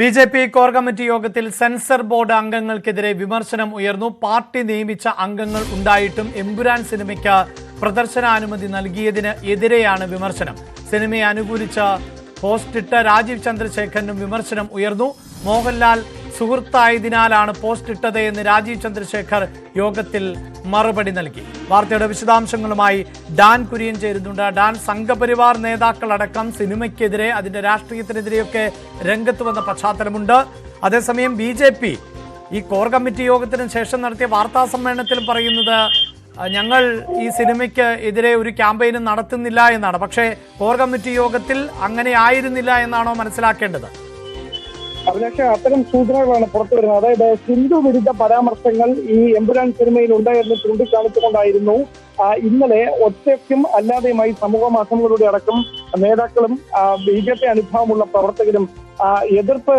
B J P core committee യോഗത്തിൽ censor board അംഗങ്ങൾക്കെതിരെ വിമർശനം ഉയർന്നു. പാർട്ടി നിയമിച്ച അംഗങ്ങൾ ഉണ്ടായിട്ടും എമ്പുരാൻ സിനിമയ്ക്ക് പ്രദർശനാനുമതി നൽകിയതിന് എതിരെയാണ് വിമർശനം. സിനിമയെ അനുകൂലിച്ച പോസ്റ്റിട്ട രാജീവ് ചന്ദ്രശേഖരനും വിമർശനം ഉയർന്നു. മോഹൻലാൽ സുഹൃത്തായതിനാലാണ് പോസ്റ്റ് ഇട്ടത് എന്ന് രാജീവ് ചന്ദ്രശേഖർ യോഗത്തിൽ മറുപടി നൽകി. വാർത്തയുടെ വിശദാംശങ്ങളുമായി ഡാൻ കുര്യൻ ചേരുന്നുണ്ട്. ഡാൻ സംഘപരിവാർ നേതാക്കളടക്കം സിനിമയ്ക്കെതിരെ അതിന്റെ രാഷ്ട്രീയത്തിനെതിരെയൊക്കെ രംഗത്ത് വന്ന പശ്ചാത്തലമുണ്ട്. അതേസമയം ബി ജെ പി ഈ കോർ കമ്മിറ്റി യോഗത്തിന് ശേഷം നടത്തിയ വാർത്താ സമ്മേളനത്തിൽ പറയുന്നത് ഞങ്ങൾ ഈ സിനിമയ്ക്ക് എതിരെ ഒരു ക്യാമ്പയിനും നടത്തുന്നില്ല എന്നാണ്. പക്ഷേ കോർ കമ്മിറ്റി യോഗത്തിൽ അങ്ങനെ ആയിരുന്നില്ല എന്നാണോ മനസ്സിലാക്കേണ്ടത്? അഭിലാഷ് അത്തരം സൂചനകളാണ് പുറത്തു വരുന്നത്. അതായത് ഹിന്ദു വിരുദ്ധ പരാമർശങ്ങൾ ഈ എമ്പുരാൻ സിനിമയിൽ ഉണ്ടായിരുന്നു ചൂണ്ടിക്കാണിച്ചുകൊണ്ടായിരുന്നു ഇന്നലെ ഒറ്റയ്ക്കും അല്ലാതെയുമായി സമൂഹ മാധ്യമങ്ങളുടെ അടക്കം നേതാക്കളും ബി ജെ പി അനുഭവമുള്ള പ്രവർത്തകരും എതിർപ്പ്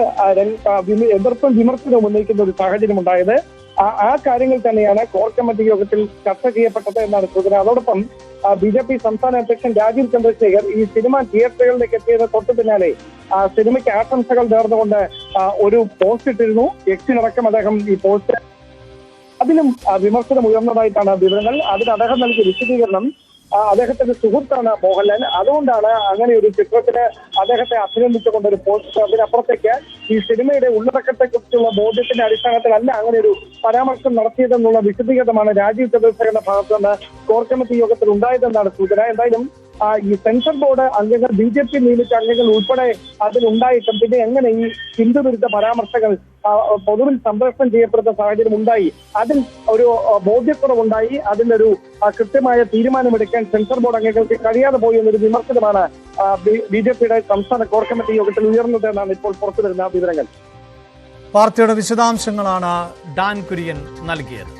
എതിർപ്പും വിമർശനവും ഉന്നയിക്കുന്ന ഒരു സാഹചര്യം ഉണ്ടായത്. ആ കാര്യങ്ങൾ തന്നെയാണ് കോർ കമ്മിറ്റി യോഗത്തിൽ ചർച്ച ചെയ്യപ്പെട്ടത് എന്നാണ് സൂചന. അതോടൊപ്പം ബി ജെ പി സംസ്ഥാന അധ്യക്ഷൻ രാജീവ് ചന്ദ്രശേഖർ ഈ സിനിമ തിയേറ്ററുകളിലേക്ക് എത്തിയത് തൊട്ടു പിന്നാലെ സിനിമയ്ക്ക് ആശംസകൾ നേർന്നുകൊണ്ട് ഒരു പോസ്റ്റ് ഇട്ടിരുന്നു. എക്സിനടക്കം അദ്ദേഹം ഈ പോസ്റ്റ് അതിലും വിമർശനം ഉയർന്നതായിട്ടാണ് വിവരങ്ങൾ. അതിന് അദ്ദേഹം നൽകിയ വിശദീകരണം അദ്ദേഹത്തിന്റെ സുഹൃത്താണ് മോഹൻലാൽ. അതുകൊണ്ടാണ് അങ്ങനെ ഒരു ചിത്രത്തിന് അദ്ദേഹത്തെ അഭിനന്ദിച്ചുകൊണ്ട് ഒരു പോസ്റ്റ് അതിനപ്പുറത്തേക്ക് ഈ സിനിമയുടെ ഉള്ളടക്കത്തെ കുറിച്ചുള്ള ബോധ്യത്തിന്റെ അടിസ്ഥാനത്തിലല്ല അങ്ങനെ ഒരു പരാമർശം നടത്തിയതെന്നുള്ള വിശദീകരണമാണ് രാജീവ് ചന്ദ്രശേഖരന്റെ ഭാഗത്ത് നിന്ന് കോർ കമ്മിറ്റി യോഗത്തിൽ ഉണ്ടായതെന്നാണ് സൂചന. എന്തായാലും ഈ സെൻസർ ബോർഡ് അംഗങ്ങൾ ബി ജെ പി നിയമിച്ച അംഗങ്ങൾ ഉൾപ്പെടെ അതിലുണ്ടായിട്ടും പിന്നെ എങ്ങനെ ഈ ഹിന്ദു വിരുദ്ധ പരാമർശങ്ങൾ പൊതുവിൽ സംപ്രേഷണം ചെയ്യപ്പെടുന്ന സാഹചര്യം ഉണ്ടായി? അതിൽ ഒരു ബോധ്യക്കുറവുണ്ടായി. അതിലൊരു കൃത്യമായ തീരുമാനമെടുക്കാൻ സെൻസർ ബോർഡ് അംഗങ്ങൾക്ക് കഴിയാതെ പോയി എന്നൊരു വിമർശനമാണ് ബി ജെ പിയുടെ സംസ്ഥാന കോർ കമ്മിറ്റി യോഗത്തിൽ ഉയർന്നത് എന്നാണ് ഇപ്പോൾ പുറത്തുവരുന്ന വിവരങ്ങൾ. വാർത്തയുടെ വിശദാംശങ്ങളാണ് ഡാൻ കുര്യൻ നൽകിയത്.